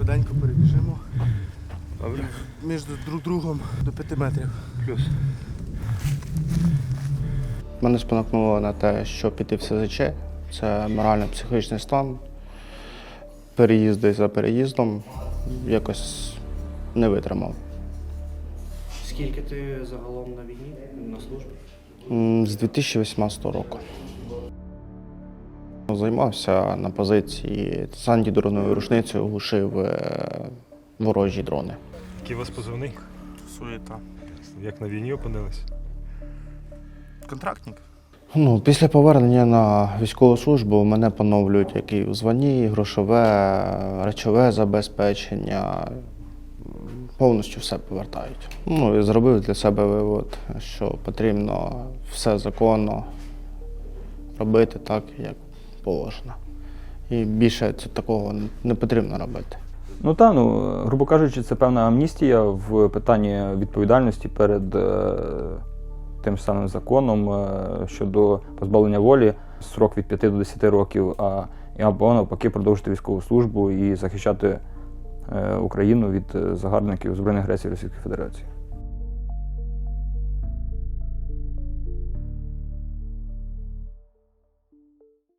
швиденько перебіжимо Добре. між друг другом до 5 метрів. Плюс. Мене спонукнуло на те, що піти в СЗЧ. Це морально-психологічний стан. Переїзди за переїздом якось не витримав. Скільки ти загалом на війні на службі? З 2018 року. Займався на позиції з антидроновою рушницею, глушив е, ворожі дрони. Який у вас позивний? Суєта. Як на війні опинились? Контрактник. Ну, після повернення на військову службу мене поновлюють як і в званні, грошове, речове забезпечення. Повністю все повертають. Ну і зробив для себе вивод, що потрібно все законно робити так, як положено. І більше це такого не потрібно робити. Ну та ну, грубо кажучи, це певна амністія в питанні відповідальності перед е, тим самим законом е, щодо позбавлення волі, срок від 5 до 10 років, а або навпаки продовжити військову службу і захищати е, Україну від е, загарбників збройної агресії Російської Федерації.